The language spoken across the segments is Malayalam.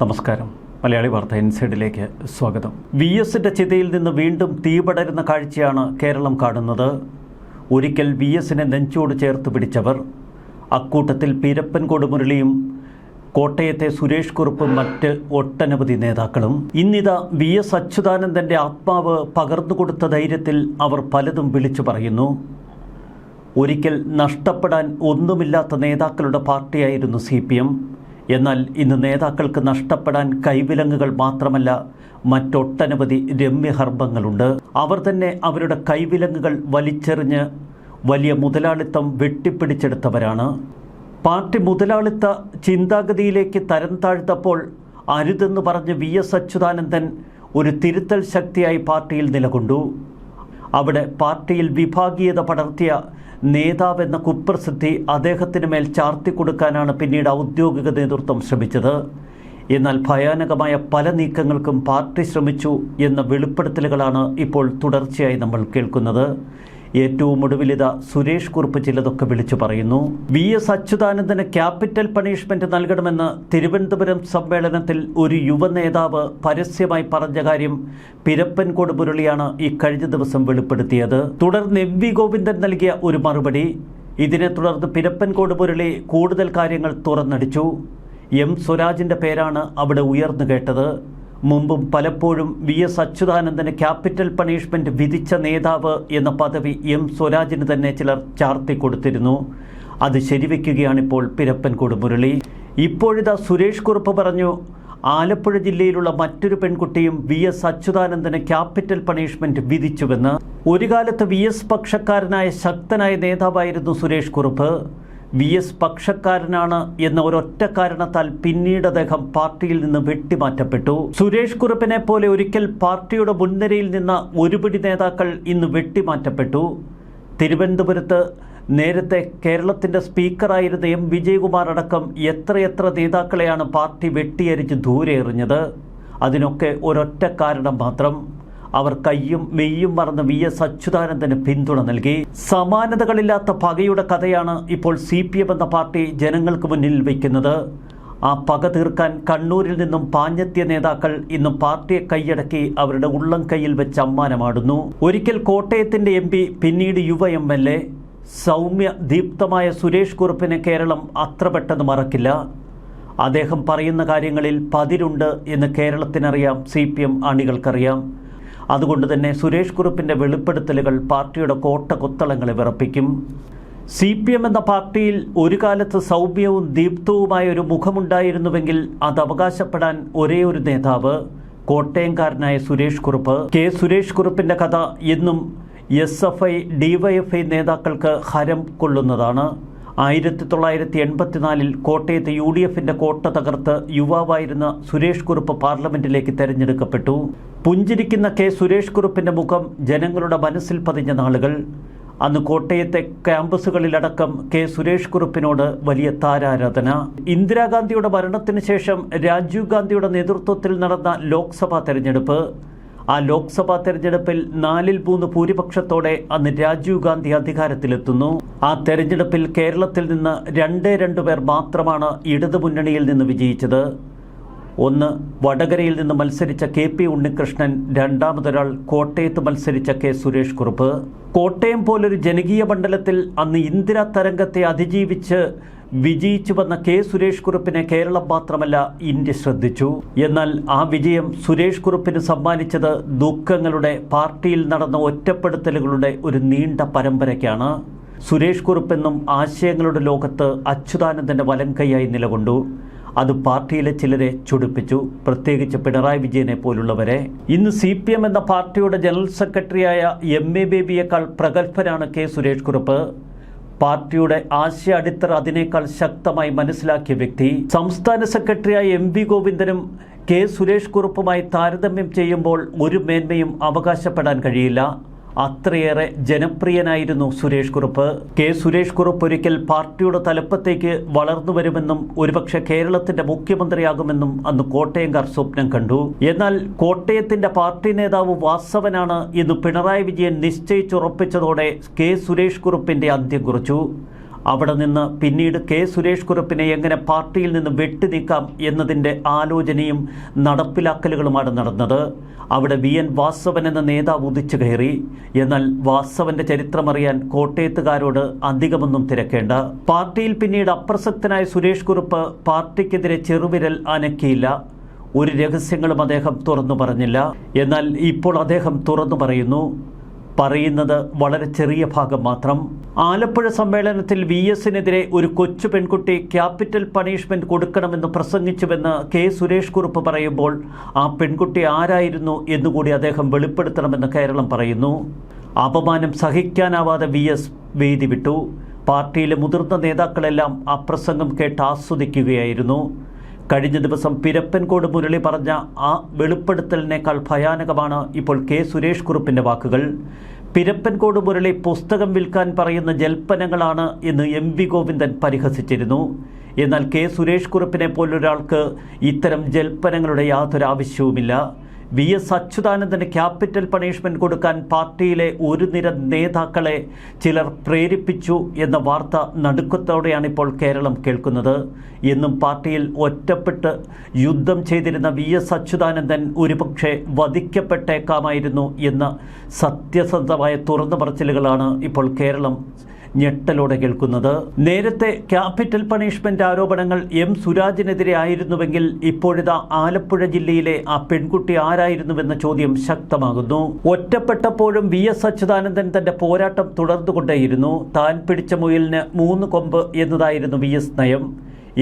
നമസ്കാരം. മലയാളി വാർത്ത ഇൻസൈഡിലേക്ക് സ്വാഗതം. വി എസിന്റെ ചിതയിൽ നിന്ന് വീണ്ടും തീപടരുന്ന കാഴ്ചയാണ് കേരളം കാണുന്നത്. ഒരിക്കൽ വി എസിനെ നെഞ്ചോട് ചേർത്ത് പിടിച്ചവർ അക്കൂട്ടത്തിൽ പീരപ്പൻകോട് മുരളിയും കോട്ടയത്തെ സുരേഷ് കുറുപ്പും മറ്റ് ഒട്ടനവധി നേതാക്കളും. ഇന്നിതാ വി എസ് അച്യുതാനന്ദന്റെ ആത്മാവ് പകർന്നുകൊടുത്ത ധൈര്യത്തിൽ അവർ പലതും വിളിച്ചു പറയുന്നു. ഒരിക്കൽ നഷ്ടപ്പെടാൻ ഒന്നുമില്ലാത്ത നേതാക്കളുടെ പാർട്ടിയായിരുന്നു സി പി എം. എന്നാൽ ഇന്ന് നേതാക്കൾക്ക് നഷ്ടപ്പെടാൻ കൈവിലങ്ങുകൾ മാത്രമല്ല മറ്റൊട്ടനവധി രമ്യഹർഭങ്ങളുണ്ട് അവർ തന്നെ അവരുടെ കൈവിലങ്ങുകൾ വലിച്ചെറിഞ്ഞ് വലിയ മുതലാളിത്തം വെട്ടിപ്പിടിച്ചെടുത്തവരാണ്. പാർട്ടി മുതലാളിത്ത ചിന്താഗതിയിലേക്ക് തരം താഴ്ത്തപ്പോൾ അരുതെന്ന് പറഞ്ഞ് വി എസ് അച്യുതാനന്ദൻ ഒരു തിരുത്തൽ ശക്തിയായി പാർട്ടിയിൽ നിലകൊണ്ടു. അവിടെ പാർട്ടിയിൽ വിഭാഗീയത പടർത്തിയ നേതാവെന്ന കുപ്രസിദ്ധി അദ്ദേഹത്തിന് മേൽ ചാർത്തി കൊടുക്കാനാണ് പിന്നീട് ഔദ്യോഗിക നേതൃത്വം ശ്രമിച്ചത്. എന്നാൽ ഭയാനകമായ പല നീക്കങ്ങൾക്കും പാർട്ടി ശ്രമിച്ചു എന്ന വെളിപ്പെടുത്തലുകളാണ് ഇപ്പോൾ തുടർച്ചയായി നമ്മൾ കേൾക്കുന്നത്. ഏറ്റവും ഒടുവിലിത സുരേഷ് കുറുപ്പ് ചിലതൊക്കെ വിളിച്ചു പറയുന്നു. വി എസ് അച്യുതാനന്ദന് ക്യാപിറ്റൽ പണിഷ്മെന്റ് നൽകണമെന്ന് തിരുവനന്തപുരം സമ്മേളനത്തിൽ ഒരു യുവ നേതാവ് പരസ്യമായി പറഞ്ഞ കാര്യം പിരപ്പൻകോട് മുരളിയാണ് ഈ കഴിഞ്ഞ ദിവസം വെളിപ്പെടുത്തിയത്. തുടർന്ന് എം വി ഗോവിന്ദൻ നൽകിയ ഒരു മറുപടി. ഇതിനെ തുടർന്ന് പിരപ്പൻകോട് മുരളി കൂടുതൽ കാര്യങ്ങൾ തുറന്നടിച്ചു. എം സ്വരാജിന്റെ പേരാണ് അവിടെ ഉയർന്നു കേട്ടത്. മുമ്പും പലപ്പോഴും വി എസ് അച്യുതാനന്ദന് ക്യാപിറ്റൽ പണിഷ്മെന്റ് വിധിച്ച നേതാവ് എന്ന പദവി എം സ്വരാജിന് തന്നെ ചിലർ ചാർത്തി കൊടുത്തിരുന്നു. അത് ശരിവെക്കുകയാണിപ്പോൾ പിരപ്പൻകോട് മുരളി. ഇപ്പോഴിതാ സുരേഷ് കുറുപ്പ് പറഞ്ഞു ആലപ്പുഴ ജില്ലയിലുള്ള മറ്റൊരു പെൺകുട്ടിയും വി എസ് അച്യുതാനന്ദന് ക്യാപിറ്റൽ പണിഷ്മെന്റ് വിധിച്ചുവെന്ന്. ഒരു കാലത്ത് വി എസ് പക്ഷക്കാരനായ ശക്തനായ നേതാവായിരുന്നു സുരേഷ് കുറുപ്പ്. വി എസ് പക്ഷക്കാരനാണ് എന്ന ഒരൊറ്റ കാരണത്താൽ പിന്നീട് അദ്ദേഹം പാർട്ടിയിൽ നിന്ന് വെട്ടിമാറ്റപ്പെട്ടു. സുരേഷ് കുറുപ്പിനെ പോലെ ഒരിക്കൽ പാർട്ടിയുടെ മുൻനിരയിൽ നിന്ന് ഒരുപിടി നേതാക്കൾ ഇന്ന് വെട്ടിമാറ്റപ്പെട്ടു. തിരുവനന്തപുരത്ത് നേരത്തെ കേരളത്തിന്റെ സ്പീക്കറായിരുന്ന എം. വിജയകുമാർ അടക്കം എത്രയെത്ര നേതാക്കളെയാണ് പാർട്ടി വെട്ടിയരിച്ച് ദൂരെ എറിഞ്ഞത് അതിനൊക്കെ ഒരൊറ്റ കാരണം മാത്രം. അവർ കയ്യും മെയ്യും മറന്ന് വി എസ് അച്യുതാനന്ദന് പിന്തുണ നൽകി. സമാനതകളില്ലാത്ത പകയുടെ കഥയാണ് ഇപ്പോൾ സി പി എം എന്ന പാർട്ടി ജനങ്ങൾക്ക് മുന്നിൽ വയ്ക്കുന്നത് ആ പക തീർക്കാൻ കണ്ണൂരിൽ നിന്നും പാഞ്ഞെത്തിയ നേതാക്കൾ ഇന്നും പാർട്ടിയെ കൈയടക്കി അവരുടെ ഉള്ളം കൈയിൽ വെച്ച് അമ്മാനമാടുന്നു. ഒരിക്കൽ കോട്ടയത്തിന്റെ എം പിന്നീട് യുവ എം എൽ എ. സൗമ്യ ദീപ്തമായ സുരേഷ് കുറുപ്പിനെ കേരളം അത്ര പെട്ടെന്ന് മറക്കില്ല. അദ്ദേഹം പറയുന്ന കാര്യങ്ങളിൽ പതിരുണ്ട് എന്ന് കേരളത്തിനറിയാം സി പി എം അണികൾക്കറിയാം. അതുകൊണ്ട് തന്നെ സുരേഷ് കുറുപ്പിന്റെ വെളിപ്പെടുത്തലുകൾ പാർട്ടിയുടെ കോട്ട കൊത്തളങ്ങളെ വിറപ്പിക്കും. സി പി എം എന്ന പാർട്ടിയിൽ ഒരു കാലത്ത് സൗമ്യവും ദീപ്തവുമായ ഒരു മുഖമുണ്ടായിരുന്നുവെങ്കിൽ അത് അവകാശപ്പെടാൻ ഒരേ ഒരു നേതാവ് കോട്ടയംകാരനായ സുരേഷ് കുറുപ്പ്. കെ സുരേഷ് കുറുപ്പിന്റെ കഥ എന്നും എസ് എഫ് ഐ ഡിവൈഎഫ്ഐ നേതാക്കൾക്ക് ഹരം കൊള്ളുന്നതാണ്. ആയിരത്തി തൊള്ളായിരത്തി എൺപത്തിനാലിൽ കോട്ടയത്ത് യു ഡി എഫിന്റെ കോട്ട തകർത്ത് യുവാവായിരുന്ന സുരേഷ് കുറുപ്പ് പാർലമെന്റിലേക്ക് തെരഞ്ഞെടുക്കപ്പെട്ടു. പുഞ്ചിരിക്കുന്ന കെ സുരേഷ് കുറുപ്പിന്റെ മുഖം ജനങ്ങളുടെ മനസ്സിൽ പതിഞ്ഞ നാളുകൾ. അന്ന് കോട്ടയത്തെ ക്യാമ്പസുകളിലടക്കം കെ സുരേഷ് കുറുപ്പിനോട് വലിയ താരാരാധന. ഇന്ദിരാഗാന്ധിയുടെ മരണത്തിന് ശേഷം രാജീവ് ഗാന്ധിയുടെ നേതൃത്വത്തിൽ നടന്ന ലോക്സഭാ തെരഞ്ഞെടുപ്പ്. ആ ലോക്സഭാ തെരഞ്ഞെടുപ്പിൽ നാലിൽ മൂന്ന് ഭൂരിപക്ഷത്തോടെ അന്ന് രാജീവ് ഗാന്ധി അധികാരത്തിലെത്തുന്നു. ആ തെരഞ്ഞെടുപ്പിൽ കേരളത്തിൽ നിന്ന് രണ്ട് രണ്ടു പേർ മാത്രമാണ് ഇടതുമുന്നണിയിൽ നിന്ന് വിജയിച്ചത്. ഒന്ന് വടകരയിൽ നിന്ന് മത്സരിച്ച കെ പി ഉണ്ണികൃഷ്ണൻ രണ്ടാമതൊരാൾ കോട്ടയത്ത് മത്സരിച്ച കെ സുരേഷ് കുറുപ്പ്. കോട്ടയം പോലൊരു ജനകീയ മണ്ഡലത്തിൽ അന്ന് ഇന്ദിരാ തരംഗത്തെ അതിജീവിച്ച് വിജയിച്ചു വന്ന കെ സുരേഷ് കുറുപ്പിനെ കേരളം മാത്രമല്ല ഇന്ത്യ ശ്രദ്ധിച്ചു. എന്നാൽ ആ വിജയം സുരേഷ് കുറുപ്പിന് സമ്മാനിച്ചത് ദുഃഖങ്ങളുടെ പാർട്ടിയിൽ നടന്ന ഒറ്റപ്പെടുത്തലുകളുടെ ഒരു നീണ്ട പരമ്പരയ്ക്കാണ്. സുരേഷ് കുറുപ്പെന്നും ആശയങ്ങളുടെ ലോകത്ത് അച്യുതാനന്ദന്റെ വലം കൈയായി നിലകൊണ്ടു. അത് പാർട്ടിയിലെ ചിലരെ ചൊടിപ്പിച്ചു. പ്രത്യേകിച്ച് പിണറായി വിജയനെ പോലുള്ളവരെ. ഇന്ന് സി പി എം എന്ന പാർട്ടിയുടെ ജനറൽ സെക്രട്ടറിയായ എം എ ബേബിയേക്കാൾ പ്രഗത്ഭനാണ് കെ സുരേഷ് കുറുപ്പ്. പാർട്ടിയുടെ ആശയ അടിത്തറ അതിനേക്കാൾ ശക്തമായി മനസ്സിലാക്കിയ വ്യക്തി സംസ്ഥാന സെക്രട്ടറിയായ എം വി ഗോവിന്ദനും കെ സുരേഷ് കുറുപ്പുമായി താരതമ്യം ചെയ്യുമ്പോൾ ഒരു മേന്മയും അവകാശപ്പെടാൻ കഴിയില്ല. അത്രയേറെ ജനപ്രിയനായിരുന്നു സുരേഷ് കുറുപ്പ്. കെ സുരേഷ് കുറുപ്പ് ഒരിക്കൽ പാർട്ടിയുടെ തലപ്പത്തേക്ക് വളർന്നു വരുമെന്നും ഒരുപക്ഷെ കേരളത്തിന്റെ മുഖ്യമന്ത്രിയാകുമെന്നും അന്ന് കോട്ടയംകാർ സ്വപ്നം കണ്ടു. എന്നാൽ കോട്ടയത്തിന്റെ പാർട്ടി നേതാവ് വാസവനാണ് ഇന്ന് പിണറായി വിജയൻ നിശ്ചയിച്ചുറപ്പിച്ചതോടെ കെ സുരേഷ് കുറുപ്പിന്റെ അന്ത്യം കുറിച്ചു. അവിടെ നിന്ന് പിന്നീട് കെ സുരേഷ് കുറുപ്പിനെ എങ്ങനെ പാർട്ടിയിൽ നിന്ന് വെട്ടിനീക്കാം എന്നതിന്റെ ആലോചനയും നടപ്പിലാക്കലുകളുമാണ് നടന്നത്. അവിടെ വി എൻ വാസവൻ എന്ന നേതാവ് ഉദിച്ചു കയറി. എന്നാൽ വാസവന്റെ ചരിത്രമറിയാൻ കോട്ടയത്തുകാരോട് അധികമൊന്നും തിരക്കേണ്ട. പാർട്ടിയിൽ പിന്നീട് അപ്രസക്തനായ സുരേഷ് കുറുപ്പ് പാർട്ടിക്കെതിരെ ചെറുവിരൽ അനക്കിയില്ല. ഒരു രഹസ്യങ്ങളും അദ്ദേഹം തുറന്നു പറഞ്ഞില്ല. എന്നാൽ ഇപ്പോൾ അദ്ദേഹം തുറന്നു പറയുന്നു പറയുന്നത് വളരെ ചെറിയ ഭാഗം മാത്രം. ആലപ്പുഴ സമ്മേളനത്തിൽ വി എസിനെതിരെ ഒരു കൊച്ചു പെൺകുട്ടി ക്യാപിറ്റൽ പണിഷ്മെന്റ് കൊടുക്കണമെന്ന് പ്രസംഗിച്ചുവെന്ന് കെ സുരേഷ് കുറുപ്പ് പറയുമ്പോൾ ആ പെൺകുട്ടി ആരായിരുന്നു എന്നുകൂടി അദ്ദേഹം വെളിപ്പെടുത്തണമെന്ന് കേരളം പറയുന്നു. അപമാനം സഹിക്കാനാവാതെ വി എസ് വേദി വിട്ടു പാർട്ടിയിലെ മുതിർന്ന നേതാക്കളെല്ലാം ആ പ്രസംഗം കേട്ട് ആസ്വദിക്കുകയായിരുന്നു. കഴിഞ്ഞ ദിവസം പിരപ്പൻകോട് മുരളി പറഞ്ഞ ആ വെളിപ്പെടുത്തലിനേക്കാൾ ഭയാനകമാണ് ഇപ്പോൾ കെ സുരേഷ് കുറുപ്പിന്റെ വാക്കുകൾ. പിരപ്പൻകോട് മുരളി പുസ്തകം വിൽക്കാൻ പറയുന്ന ജൽപ്പനങ്ങളാണ് എന്ന് എം വി ഗോവിന്ദൻ പരിഹസിച്ചിരുന്നു. എന്നാൽ കെ സുരേഷ് കുറുപ്പിനെ പോലൊരാൾക്ക് ഇത്തരം ജൽപ്പനങ്ങളുടെ യാതൊരു ആവശ്യവുമില്ല വി എസ് അച്യുതാനന്ദന് ക്യാപിറ്റൽ പണിഷ്മെന്റ് കൊടുക്കാൻ പാർട്ടിയിലെ ഒരു നിര നേതാക്കളെ ചിലർ പ്രേരിപ്പിച്ചു എന്ന വാർത്ത നടുക്കത്തോടെയാണ് ഇപ്പോൾ കേരളം കേൾക്കുന്നത്. എന്നും പാർട്ടിയിൽ ഒറ്റപ്പെട്ട് യുദ്ധം ചെയ്തിരുന്ന വി എസ് അച്യുതാനന്ദൻ ഒരുപക്ഷെ വധിക്കപ്പെട്ടേക്കാമായിരുന്നു എന്ന സത്യസന്ധമായ തുറന്നു പറച്ചിലുകളാണ് ഇപ്പോൾ കേരളം ഞെട്ടലോടെ കേൾക്കുന്നത്. നേരത്തെ ക്യാപിറ്റൽ പണിഷ്മെന്റ് ആരോപണങ്ങൾ എം സുരാജിനെതിരെ ആയിരുന്നുവെങ്കിൽ ഇപ്പോഴിതാ ആലപ്പുഴ ജില്ലയിലെ ആ പെൺകുട്ടി ആരായിരുന്നുവെന്ന ചോദ്യം ശക്തമാകുന്നു. ഒറ്റപ്പെട്ടപ്പോഴും വി എസ് അച്യുതാനന്ദൻ തന്റെ പോരാട്ടം തുടർന്നുകൊണ്ടേയിരുന്നു. താൻ പിടിച്ച മുയലിന് മൂന്ന് കൊമ്പ് എന്നതായിരുന്നു വി എസ് നയം.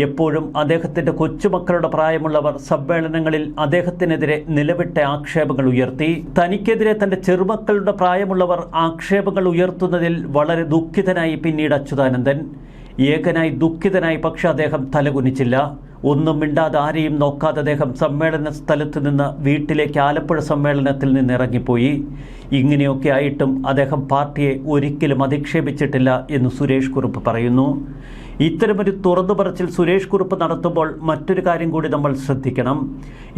എപ്പോഴും അദ്ദേഹത്തിന്റെ കൊച്ചുമക്കളുടെ പ്രായമുള്ളവർ സമ്മേളനങ്ങളിൽ അദ്ദേഹത്തിനെതിരെ നിലവിട്ട ആക്ഷേപങ്ങൾ ഉയർത്തി. തനിക്കെതിരെ തന്റെ ചെറുമക്കളുടെ പ്രായമുള്ളവർ ആക്ഷേപങ്ങൾ ഉയർത്തുന്നതിൽ വളരെ ദുഃഖിതനായി പിന്നീട് അച്യുതാനന്ദൻ. ഏകനായി ദുഃഖിതനായി പക്ഷെ അദ്ദേഹം തലകുനിച്ചില്ല. ഒന്നും മിണ്ടാതെ ആരെയും നോക്കാതെ അദ്ദേഹം സമ്മേളന സ്ഥലത്ത് നിന്ന് വീട്ടിലേക്ക് ആലപ്പുഴ സമ്മേളനത്തിൽ നിന്ന് ഇറങ്ങിപ്പോയി ഇങ്ങനെയൊക്കെ ആയിട്ടും അദ്ദേഹം പാർട്ടിയെ ഒരിക്കലും അധിക്ഷേപിച്ചിട്ടില്ല എന്ന് സുരേഷ് കുറുപ്പ് പറയുന്നു. ഇത്തരമൊരു തുറന്നു പറച്ചിൽ സുരേഷ് കുറുപ്പ് നടത്തുമ്പോൾ മറ്റൊരു കാര്യം കൂടി നമ്മൾ ശ്രദ്ധിക്കണം.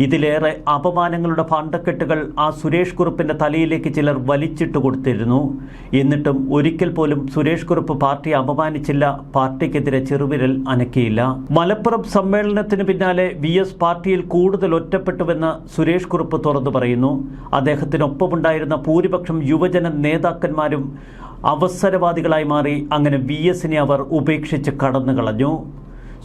ഇതിലേറെ അപമാനങ്ങളുടെ ഭാണ്ഡക്കെട്ടുകൾ ആ സുരേഷ് കുറുപ്പിന്റെ തലയിലേക്ക് ചിലർ വലിച്ചിട്ട് കൊടുത്തിരുന്നു. എന്നിട്ടും ഒരിക്കൽ പോലും സുരേഷ് കുറുപ്പ് പാർട്ടി അപമാനിച്ചില്ല. പാർട്ടിക്കെതിരെ ചെറുവിരൽ അനക്കിയില്ല. മലപ്പുറം സമ്മേളനത്തിന് പിന്നാലെ വി എസ് പാർട്ടിയിൽ കൂടുതൽ ഒറ്റപ്പെട്ടുവെന്ന് സുരേഷ് കുറുപ്പ് തുറന്നു പറയുന്നു. അദ്ദേഹത്തിനൊപ്പമുണ്ടായിരുന്ന ഭൂരിപക്ഷം യുവജന നേതാക്കന്മാരും അവസരവാദികളായി മാറി അങ്ങനെ വി എസിനെ അവർ ഉപേക്ഷിച്ച് കടന്നു കളഞ്ഞു.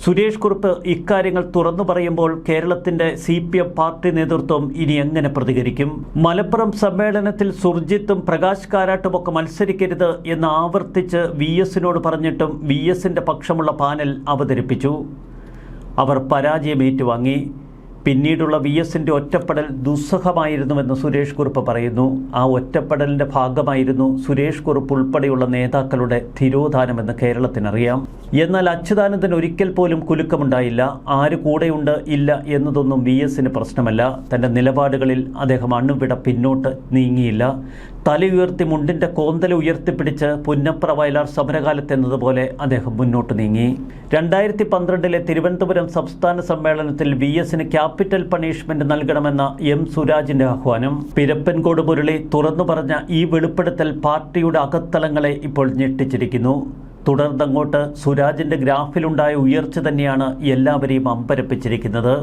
സുരേഷ് കുറുപ്പ് ഇക്കാര്യങ്ങൾ തുറന്നു പറയുമ്പോൾ കേരളത്തിന്റെ സി പി എം പാർട്ടി നേതൃത്വം ഇനി എങ്ങനെ പ്രതികരിക്കും? മലപ്പുറം സമ്മേളനത്തിൽ സുർജിത്തും പ്രകാശ് കാരാട്ടുമൊക്കെ മത്സരിക്കരുത് എന്ന് ആവർത്തിച്ച് വി എസിനോട് പറഞ്ഞിട്ടും വി എസിന്റെ പക്ഷമുള്ള പാനൽ അവതരിപ്പിച്ചു. അവർ പരാജയം ഏറ്റുവാങ്ങി. പിന്നീടുള്ള വി എസിന്റെ ഒറ്റപ്പെടൽ ദുസ്സഹമായിരുന്നുവെന്ന് സുരേഷ് കുറുപ്പ് പറയുന്നു. ആ ഒറ്റപ്പെടലിന്റെ ഭാഗമായിരുന്നു സുരേഷ് കുറുപ്പ് ഉൾപ്പെടെയുള്ള നേതാക്കളുടെ തിരോധാനമെന്ന് കേരളത്തിനറിയാം. എന്നാൽ അച്യുതാനന്ദൻ ഒരിക്കൽ പോലും കുലുക്കമുണ്ടായില്ല. ആര് കൂടെയുണ്ട് ഇല്ല എന്നതൊന്നും വി എസിന് പ്രശ്നമല്ല. തന്റെ നിലപാടുകളിൽ അദ്ദേഹം അണുവിട പിന്നോട്ട് നീങ്ങിയില്ല. തലയുയർത്തി മുണ്ടിന്റെ കോന്തല ഉയർത്തിപ്പിടിച്ച് പുന്നപ്ര വയലാർ സമരകാലത്ത് എന്നതുപോലെ അദ്ദേഹം മുന്നോട്ട് നീങ്ങി. രണ്ടായിരത്തി പന്ത്രണ്ടിലെ തിരുവനന്തപുരം സംസ്ഥാന സമ്മേളനത്തിൽ വി എസിന് ക്യാപിറ്റൽ പണിഷ്മെന്റ് നൽകണമെന്ന എം സുരാജിന്റെ ആഹ്വാനം. പിരപ്പൻകോട് മുരളി തുറന്നു പറഞ്ഞ ഈ വെളിപ്പെടുത്തൽ പാർട്ടിയുടെ അകത്തളങ്ങളെ ഇപ്പോൾ ഞെട്ടിച്ചിരിക്കുന്നു. തുടർന്നങ്ങോട്ട് സുരാജിന്റെ ഗ്രാഫിലുണ്ടായ ഉയർച്ച തന്നെയാണ് എല്ലാവരെയും അമ്പരപ്പിച്ചിരിക്കുന്നത്.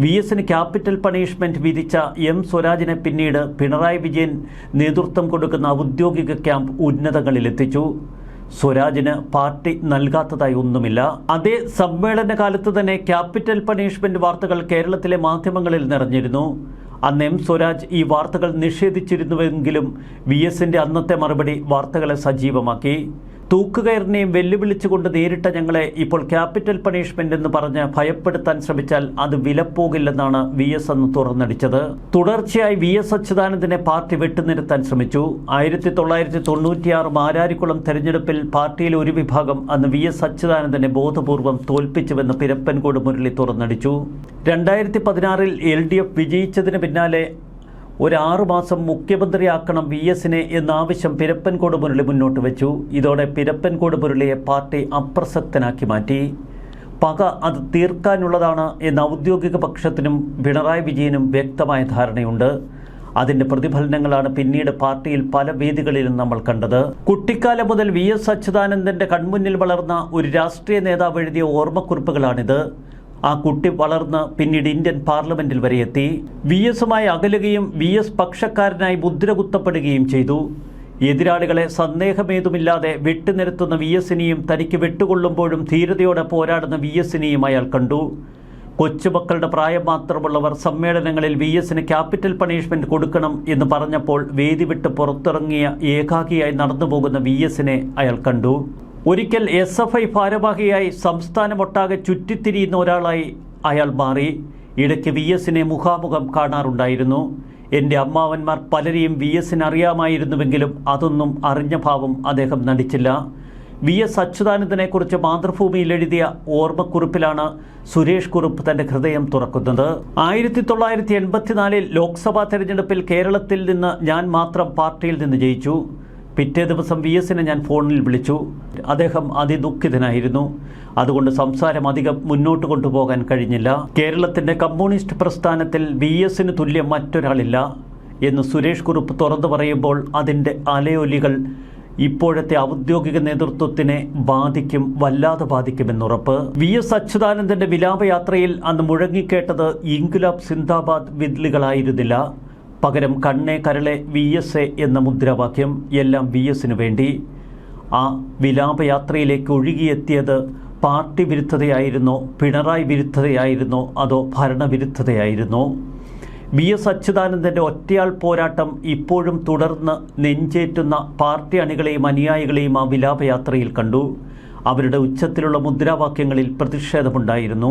വി എസിന് ക്യാപിറ്റൽ പണിഷ്മെന്റ് വിധിച്ച എം സ്വരാജിനെ പിന്നീട് പിണറായി വിജയൻ നേതൃത്വം കൊടുക്കുന്ന ഔദ്യോഗിക ക്യാമ്പ് ഉന്നതങ്ങളിലെത്തിച്ചു. സ്വരാജിന് പാർട്ടി നൽകാത്തതായി ഒന്നുമില്ല. അതേ സമ്മേളന കാലത്ത് തന്നെ ക്യാപിറ്റൽ പണിഷ്മെന്റ് വാർത്തകൾ കേരളത്തിലെ മാധ്യമങ്ങളിൽ നിറഞ്ഞിരുന്നു. അന്ന് എം സ്വരാജ് ഈ വാർത്തകൾ നിഷേധിച്ചിരുന്നുവെങ്കിലും വി അന്നത്തെ മറുപടി വാർത്തകളെ സജീവമാക്കി. തൂക്കുകയറിനെയും വെല്ലുവിളിച്ചുകൊണ്ട് നേരിട്ട ഞങ്ങളെ ഇപ്പോൾ ക്യാപിറ്റൽ പണിഷ്മെന്റ് എന്ന് പറഞ്ഞ് ഭയപ്പെടുത്താൻ ശ്രമിച്ചാൽ അത് വിലപ്പോകില്ലെന്നാണ് വി എസ് അന്ന് തുറന്നടിച്ചത്. തുടർച്ചയായി വി എസ് അച്യുതാനന്ദനെ പാർട്ടി വെട്ടുനിരുത്താൻ ശ്രമിച്ചു. ആയിരത്തി തൊള്ളായിരത്തി തൊണ്ണൂറ്റിയാറ് മാരാരിക്കുളം തെരഞ്ഞെടുപ്പിൽ പാർട്ടിയിലെ ഒരു വിഭാഗം അന്ന് വി എസ് അച്യുതാനന്ദനെ ബോധപൂർവം തോൽപ്പിച്ചുവെന്ന് പിരപ്പൻകോട് മുരളി തുറന്നടിച്ചു. രണ്ടായിരത്തി പതിനാറിൽ എൽ ഡി എഫ് വിജയിച്ചതിന് പിന്നാലെ ഒരാറു മാസം മുഖ്യമന്ത്രിയാക്കണം വി എസിനെ എന്ന ആവശ്യം പിരപ്പൻകോട് മുരളി മുന്നോട്ട് വെച്ചു. ഇതോടെ പിരപ്പൻകോട് മുരളിയെ പാർട്ടി അപ്രസക്തനാക്കി മാറ്റി. പക അത് തീർക്കാനുള്ളതാണ് എന്ന ഔദ്യോഗിക പക്ഷത്തിനും പിണറായി വിജയനും വ്യക്തമായ ധാരണയുണ്ട്. അതിന്റെ പ്രതിഫലനങ്ങളാണ് പിന്നീട് പാർട്ടിയിൽ പല വേദികളിലും നമ്മൾ കണ്ടത്. കുട്ടിക്കാലം മുതൽ വി എസ് അച്യുതാനന്ദന്റെ കൺമുന്നിൽ വളർന്ന ഒരു രാഷ്ട്രീയ നേതാവ് എഴുതിയ ഓർമ്മക്കുറിപ്പുകളാണിത്. ആ കുട്ടി വളർന്ന് പിന്നീട് ഇന്ത്യൻ പാർലമെന്റിൽ വരെ എത്തി. വി എസുമായി അകലുകയും വി എസ് പക്ഷക്കാരനായി മുദ്രകുത്തപ്പെടുകയും ചെയ്തു. എതിരാളികളെ സന്ദേഹമേതുമില്ലാതെ വെട്ടുനിരത്തുന്ന വി എസിനെയും തനിക്ക് വെട്ടുകൊള്ളുമ്പോഴും ധീരതയോടെ പോരാടുന്ന വി എസിനെയും അയാൾ കണ്ടു. കൊച്ചുമക്കളുടെ പ്രായം മാത്രമുള്ളവർ സമ്മേളനങ്ങളിൽ വി എസിന് ക്യാപിറ്റൽ പണിഷ്മെന്റ് കൊടുക്കണം എന്ന് പറഞ്ഞപ്പോൾ വേദി വിട്ട് പുറത്തിറങ്ങിയ ഏകാഗിയായി നടന്നു പോകുന്ന വി എസിനെ അയാൾ കണ്ടു. ഒരിക്കൽ എസ് എഫ് ഐ ഭാരവാഹിയായി സംസ്ഥാനമൊട്ടാകെ ചുറ്റിത്തിരിയുന്ന ഒരാളായി അയാൾ മാറി. ഇടയ്ക്ക് വി എസിനെ മുഖാമുഖം കാണാറുണ്ടായിരുന്നു. എന്റെ അമ്മാവന്മാർ പലരെയും വി എസിന് അറിയാമായിരുന്നുവെങ്കിലും അതൊന്നും അറിഞ്ഞ ഭാവം അദ്ദേഹം നടിച്ചില്ല. വി എസ് അച്യുതാനന്ദനെക്കുറിച്ച് മാതൃഭൂമിയിൽ എഴുതിയ ഓർമ്മക്കുറിപ്പിലാണ് സുരേഷ് കുറുപ്പ് തന്റെ ഹൃദയം തുറക്കുന്നത്. ആയിരത്തി തൊള്ളായിരത്തി എൺപത്തിനാലിൽ ലോക്സഭാ തെരഞ്ഞെടുപ്പിൽ കേരളത്തിൽ നിന്ന് ഞാൻ മാത്രം പാർട്ടിയിൽ നിന്ന് ജയിച്ചു. പിറ്റേ ദിവസം വി എസിനെ ഞാൻ ഫോണിൽ വിളിച്ചു. അദ്ദേഹം അതിദുഃഖിതനായിരുന്നു. അതുകൊണ്ട് സംസാരം അധികം മുന്നോട്ട് കൊണ്ടുപോകാൻ കഴിഞ്ഞില്ല. കേരളത്തിന്റെ കമ്മ്യൂണിസ്റ്റ് പ്രസ്ഥാനത്തിൽ വി എസിന് തുല്യം മറ്റൊരാളില്ല എന്ന് സുരേഷ് കുറുപ്പ് തുറന്നു പറയുമ്പോൾ അതിന്റെ അലയൊലികൾ ഇപ്പോഴത്തെ ഔദ്യോഗിക നേതൃത്വത്തിനെ ബാധിക്കും വല്ലാതെ ബാധിക്കുമെന്നുറപ്പ്. വി എസ് അച്യുതാനന്ദന്റെ വിലാപയാത്രയിൽ അന്ന് മുഴങ്ങിക്കേട്ടത് ഇൻകുലാബ് സിന്ദാബാദ് വിദ്ലികളായിരുന്നില്ല. പകരം കണ്ണേ കരളെ വി എസ് എ എന്ന മുദ്രാവാക്യം എല്ലാം വി എസിനു വേണ്ടി. ആ വിലാപയാത്രയിലേക്ക് ഒഴുകിയെത്തിയത് പാർട്ടി വിരുദ്ധതയായിരുന്നോ പിണറായി വിരുദ്ധതയായിരുന്നോ അതോ ഭരണവിരുദ്ധതയായിരുന്നോ വി എസ് അച്യുതാനന്ദന്റെ ഒറ്റയാൾ പോരാട്ടം ഇപ്പോഴും തുടർന്ന് നെഞ്ചേറ്റുന്ന പാർട്ടി അണികളെയും അനുയായികളെയും ആ വിലാപയാത്രയിൽ കണ്ടു. അവരുടെ ഉച്ചത്തിലുള്ള മുദ്രാവാക്യങ്ങളിൽ പ്രതിഷേധമുണ്ടായിരുന്നു.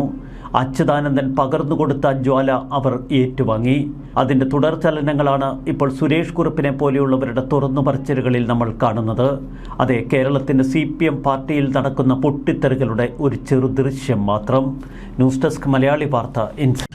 അച്യുതാനന്ദൻ പകർന്നുകൊടുത്ത ജ്വാല അവർ ഏറ്റുവാങ്ങി. അതിന്റെ തുടർചലനങ്ങളാണ് ഇപ്പോൾ സുരേഷ് കുറുപ്പിനെ പോലെയുള്ളവരുടെ തുറന്നു പറച്ചിലുകളിൽ നമ്മൾ കാണുന്നത്. അതെ കേരളത്തിന്റെ സി പി എം പാർട്ടിയിൽ നടക്കുന്ന പൊട്ടിത്തെറികളുടെ ഒരു ചെറുദൃശ്യം മാത്രം. ന്യൂസ് ഡെസ്ക് മലയാളി വാർത്ത ഇൻസ്